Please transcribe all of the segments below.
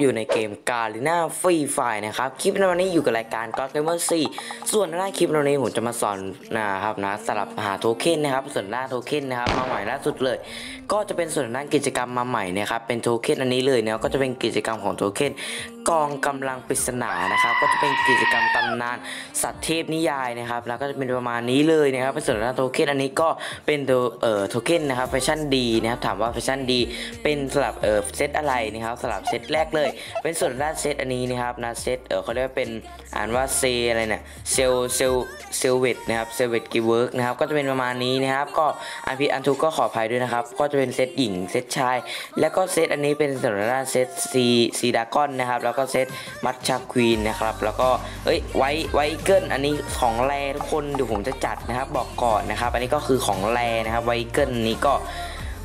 อยู่ในเกมกาลิน่าฟรีไฟนะครับ คลิปในวันนี้อยู่กับรายการก็เกมเมอร์ส่วนหน้าคลิปในวันนี้ผมจะมาสอนนะครับนะสลับหาโทเค็นนะครับ ส่วนหน้าโทเค็นนะครับมาใหม่ล่าสุดเลย ก็จะเป็นส่วนหน้ากิจกรรมมาใหม่นะครับเป็นโทเค็นอันนี้เลยเนี่ยก็จะเป็นกิจกรรมของโทเค็น กองกำลังปริศนานะครับ ก็จะเป็นกิจกรรมตำนานสัตว์เทพนิยายนะครับ แล้วก็จะเป็นประมาณนี้เลยนะครับเป็นส่วนด้าโทเค็นอันนี้ก็เป็นตัวเอ่อโทเค็นนะครับแฟชั่นดีนะครับถามว่าแฟชั่นดี เป็นสลับเอ่อเซตอะไรนะครับสลับเซตแรกเลย เป็นส่วนด้านเซตอันนี้นะครับนะเซตเออเขาเรียกว่าเป็นอ่านว่าเซอะไรเนี่ยเซลเซลเซลเวตนะครับเซลเวตกีเวิร์กนะครับก็จะเป็นประมาณนี้นะครับก็อันพีอันทุกก็ขออภัยด้วยนะครับก็จะเป็นเซตหญิงเซตชาย แล้วก็เซตอันนี้เป็นส่วนด้านเซตซีซีดากอนนะครับแล้วก็เซตมัชชาควีนนะครับ แล้วก็เอ้ยไวไวเกิลอันนี้ของแรทุกคนเดี๋ยวผมจะจัดนะครับบอกก่อนนะครับ อันนี้ก็คือของแรนะครับไวเกิลนี้ก็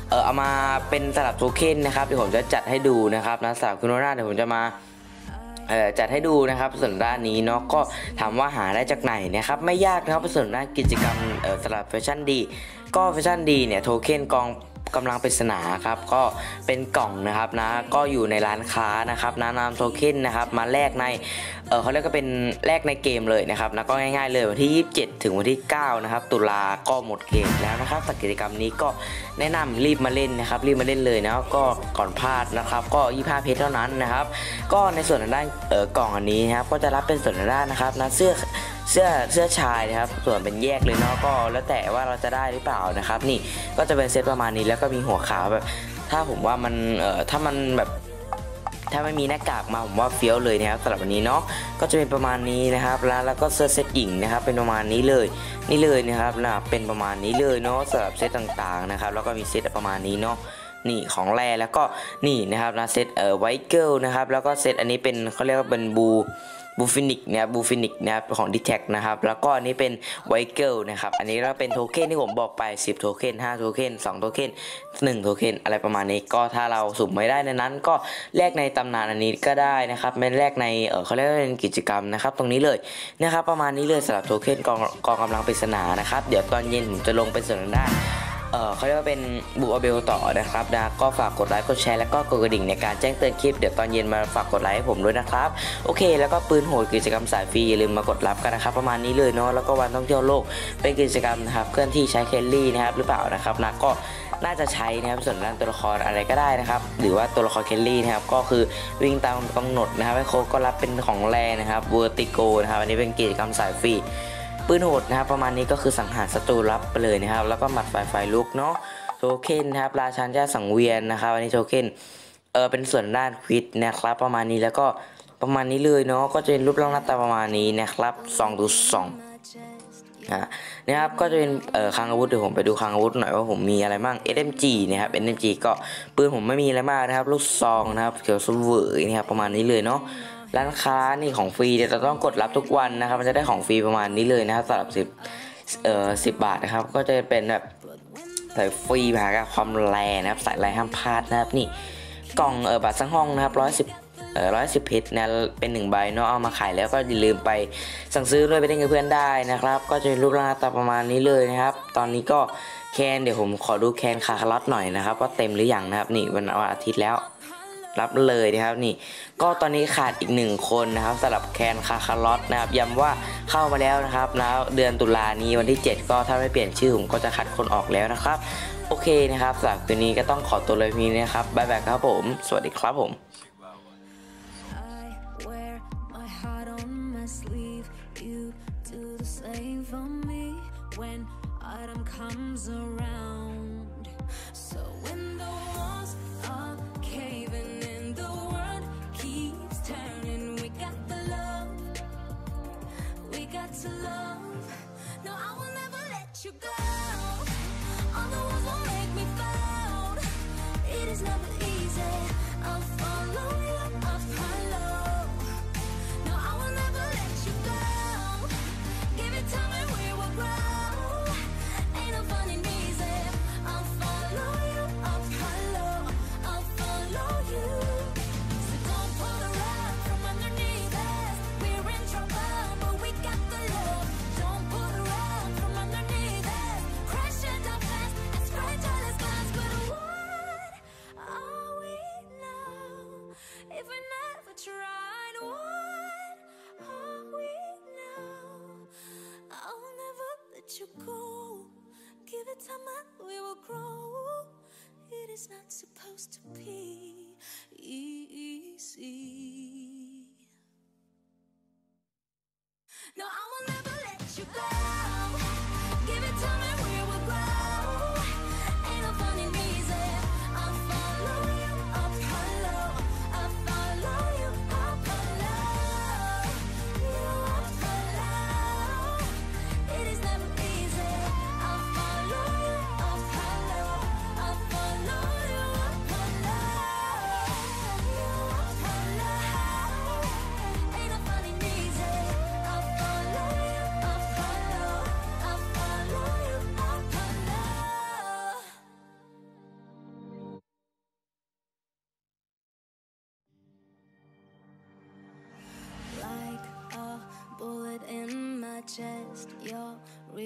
เออเอามาเป็นสลับโทเค็นนะครับเดี๋ยวผมจะจัดให้ดูนะครับนะสลับคุณโนนาเดี๋ยวผมจะมาเออจัดให้ดูนะครับส่วนด้านนี้เนาะก็ถามว่าหาได้จากไหนนะครับไม่ยากนะครับส่วนด้านกิจกรรมเออสลับแฟชั่นดี ก็แฟชั่นดีเนี่ยโทเค็นกอง กำลังปริศนาครับก็เป็นกล่องนะครับนะก็อยู่ในร้านค้านะครับนะนำโทเค็นนะครับมาแลกในเออเขาเรียกก็เป็นแลกในเกมเลยนะครับนะก็ง่ายๆเลยวันที่ 27 ถึงวันที่ 9 นะครับ ตุลาก็หมดเกมแล้วนะครับแต่กิจกรรมนี้ก็แนะนำรีบมาเล่นนะครับรีบมาเล่นเลยนะก็ก่อนพลาดนะครับก็25เพชรเท่านั้นนะครับก็ในส่วนด้านเออกล่องอันนี้นะครับก็จะรับเป็นส่วนด้านนะครับนะเสื้อ เสื้อเสื้อชายนะครับ ส่วนเป็นแยกเลยเนาะก็แล้วแต่ว่าเราจะได้หรือเปล่านะครับ นี่ก็จะเป็นเซตประมาณนี้แล้วก็มีหัวขาวแบบ ถ้าผมว่ามันเอ่อถ้ามันแบบถ้าไม่มีหน้ากากมาผมว่าเฟี้ยวเลยนะครับสำหรับวันนี้เนาะก็จะเป็นประมาณนี้นะครับแล้วแล้วก็เสื้อเซตหญิงนะครับเป็นประมาณนี้เลยนี่เลยนะครับนะเป็นประมาณนี้เลยเนาะสำหรับเซตต่างๆนะครับแล้วก็มีเซตประมาณนี้เนาะนี่ของแร่แล้วก็นี่นะครับนะเซตเอ่อไวท์เกิลนะครับแล้วก็เซตอันนี้เป็นเขาเรียกว่าเป็นบู บูฟินิกนะครับบูฟินิกนะครับของดีแท็นะครับ แล้วก็อันนี้เป็นไวเกิลนะครับ อันนี้ก็เป็นโทเค็นที่ผมบอกไป 10 โทเค็น5 โทเค็น2 โทเค็น1 โทเค็นอะไรประมาณนี้ ก็ถ้าเราสุ่มไม่ได้ในนั้นก็แลกในตำนานอันนี้ก็ได้นะครับไม่แลกในเออเขาเรียกว่าเป็นกิจกรรมนะครับ ตรงนี้เลยนะครับ ประมาณนี้เลยสำหรับโทเค็นกองกองกำลังปริศนานะครับ เดี๋ยวตอนเย็นผมจะลงเป็นส่วนด้าน เออเขาเรียกว่าเป็นบูอเบลต่อนะครับนะก็ฝากกดไลค์กดแชร์แล้วก็กดกระดิ่งในการแจ้งเตือนคลิปเดี๋ยวตอนเย็นมาฝากกดไลค์ให้ผมด้วยนะครับ โอเค แล้วก็ปืนโหดกิจกรรมสายฟรีอย่าลืมมากดรับกันนะครับประมาณนี้เลยเนาะแล้วก็วันท่องเที่ยวโลกเป็นกิจกรรมนะครับเคลื่อนที่ใช้เคลลี่นะครับหรือเปล่านะครับนะก็น่าจะใช้นะครับส่วนด้านตัวละครอะไรก็ได้นะครับ หรือว่าตัวละครเคลลี่นะครับก็คือวิ่งตามกำหนดนะครับให้โคก็รับเป็นของแรนะครับเวอร์ติโกนะครับอันนี้เป็นกิจกรรมสายฟรี ปืนโหดนะครับประมาณนี้ก็คือสังหารศัตรูรับไปเลยนะครับ แล้วก็หมัดไฟไฟลุกเนาะโทเค็นนะครับราชันเจ้าสังเวียนนะครับอันนี้โทเค็นเออเป็นส่วนด้านควิดนะครับประมาณนี้แล้วก็ประมาณนี้เลยเนาะก็จะเป็นรูปร่างหน้าตาประมาณนี้นะครับ2ดู2นะนะครับก็จะเป็นเอ่อคลังอาวุธเดี๋ยวผมไปดูคลังอาวุธหน่อยว่าผมมีอะไรบ้าง SMG นะครับ SMG ก็ปืนผมไม่มีอะไรมากนะครับ ลูกซองนะครับเขียวสเวยนะครับประมาณนี้เลยเนาะ ร้านค้านี่ของฟรีเดี๋ยวเราต้องกดรับทุกวันนะครับ มันจะได้ของฟรีประมาณนี้เลยนะครับสำหรับสิบเอ่อสิบบาทนะครับ ก็จะเป็นแบบใส่ฟรีมากับความแรงนะครับใส่ลายห้ามพลาดนะครับนี่กล่องเออบัตรสังห้องนะครับร้อยสิบเอ่อร้อยสิบเพชรนะเป็นหนึ่งใบเนาะเอามาขายแล้วก็อย่าลืมไปสั่งซื้อด้วยไปเล่นกับเพื่อนได้นะครับ ก็จะเป็นรูปร่างหน้าตาประมาณนี้เลยนะครับ ตอนนี้ก็แคนเดี๋ยวผมขอดูแคนคาคาร์ลหน่อยนะครับว่าเต็มหรือยังนะครับ นี่วันอาทิตย์แล้ว รับเลยนะครับนี่ ก็ตอนนี้ขาดอีกหนึ่งคนนะครับสำหรับแคนคาคาร์ลอตนะครับย้ำว่าเข้ามาแล้วนะครับแล้วเดือนตุลานี้วันที่ 7 ก็ถ้าไม่เปลี่ยนชื่อผมก็จะคัดคนออกแล้วนะครับ โอเคนะครับสำหรับคืนนี้ก็ต้องขอตัวเลยพีนะครับบ๊ายบายครับผม สวัสดีครับผม I wear my we got to love. No, I will never let you go. All the walls won't make me fall. It is never easy. I'll follow you, I'll time we will grow. It is not supposed to be easy. No, I will never let you go.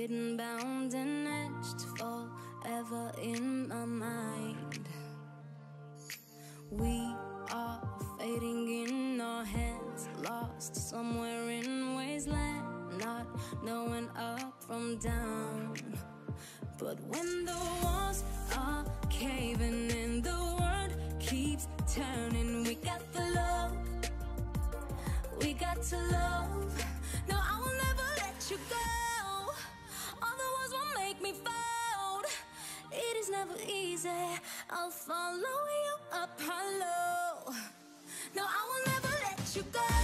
Written, bound, and etched forever in my mind. We are fading in our hands, lost somewhere in wasteland, not knowing up from down. But when the walls are caving in, the world keeps turning. We got the love we got to love. No, I will never let you go. Me fold. It is never easy. I'll follow you up hello. No, I will never let you go.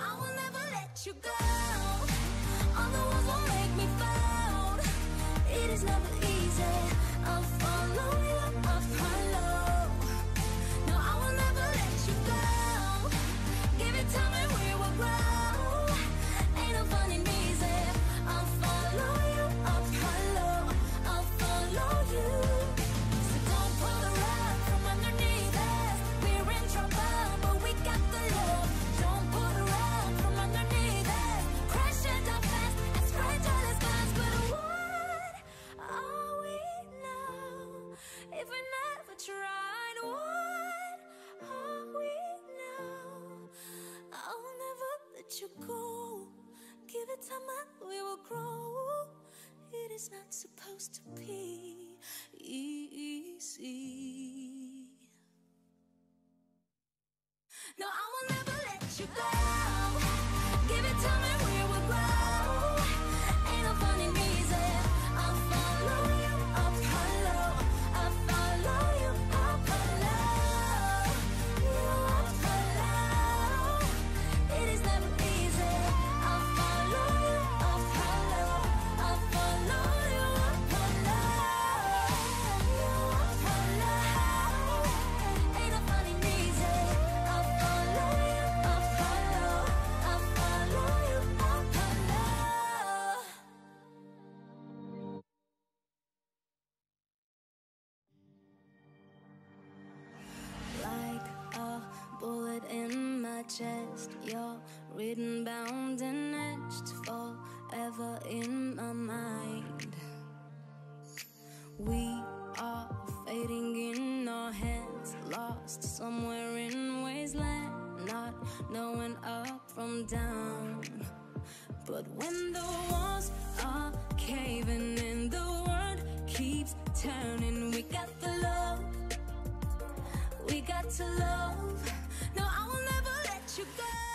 Is never let you go. All the walls won't break me down. It is never easy. I'll follow you let you go. Give it time and we will grow. It is not supposed to be easy. No, I will never You're written, bound, and etched forever in my mind. We are fading in our hands, lost somewhere in wasteland, not knowing up from down. But when the walls are caving in, the world keeps turning. We got the love. We got to love. No, I you go.